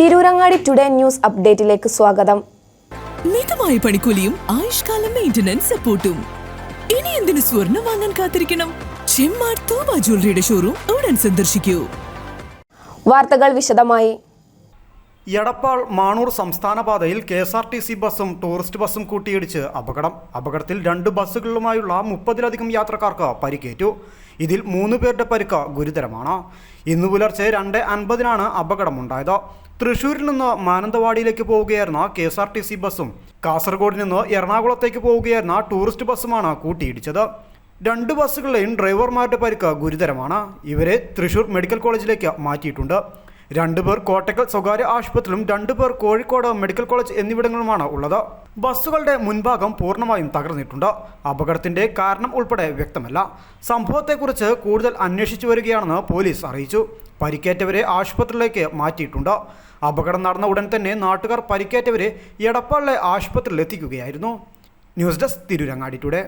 Tirurangadi today news അപ്ഡേറ്റിലേക്ക് സ്വാഗതം. മിതമായ പണിക്കൂലിയും ആയുഷ്കാല maintenance സപ്പോർട്ടും ഇനി എന്തിനു സ്വർണം വാങ്ങാൻ കാത്തിരിക്കണം? ചെമ്മാർ തോമ ജ്വല്ലറിയുടെ ഷോറൂം ഉടൻ സന്ദർശിക്കൂ. വാർത്തകൾ വിശദമായി. എടപ്പാൾ മാണൂർ സംസ്ഥാന പാതയിൽ K S R T C ബസ്സും ടൂറിസ്റ്റ് ബസ്സും കൂട്ടിയിടിച്ച് അപകടം. അപകടത്തിൽ രണ്ട് ബസ്സുകളിലുമായുള്ള മുപ്പതിലധികം യാത്രക്കാർക്ക് പരിക്കേറ്റു. ഇതിൽ മൂന്ന് പേരുടെ പരിക്ക് ഗുരുതരമാണ്. ഇന്ന് പുലർച്ചെ രണ്ട് അൻപതിനാണ് അപകടമുണ്ടായത്. തൃശൂരിൽ നിന്ന് മാനന്തവാടിയിലേക്ക് പോവുകയായിരുന്ന K S R T C ബസ്സും കാസർഗോഡ് നിന്ന് എറണാകുളത്തേക്ക് പോവുകയായിരുന്ന ടൂറിസ്റ്റ് ബസ്സുമാണ് കൂട്ടിയിടിച്ചത്. രണ്ട് ബസ്സുകളിലെയും ഡ്രൈവർമാരുടെ പരിക്ക് ഗുരുതരമാണ്. ഇവരെ തൃശൂർ മെഡിക്കൽ കോളേജിലേക്ക് മാറ്റിയിട്ടുണ്ട്. രണ്ടുപേർ കോട്ടക്കൽ സ്വകാര്യ ആശുപത്രിയിലും രണ്ടുപേർ കോഴിക്കോട് മെഡിക്കൽ കോളേജ് എന്നിവിടങ്ങളുമാണ് ഉള്ളത്. ബസ്സുകളുടെ മുൻഭാഗം പൂർണമായും തകർന്നിട്ടുണ്ട്. അപകടത്തിന്റെ കാരണം ഉൾപ്പെടെ വ്യക്തമല്ല. സംഭവത്തെക്കുറിച്ച് കൂടുതൽ അന്വേഷിച്ചു വരികയാണെന്ന് പോലീസ് അറിയിച്ചു. പരിക്കേറ്റവരെ ആശുപത്രിയിലേക്ക് മാറ്റിയിട്ടുണ്ട്. അപകടം നടന്ന ഉടൻ തന്നെ നാട്ടുകാർ പരിക്കേറ്റവരെ എടപ്പാളിലെ ആശുപത്രിയിൽ എത്തിക്കുകയായിരുന്നു ന്യൂസ് ഡെസ്ക് തിരുരങ്ങാടി ടുഡേ.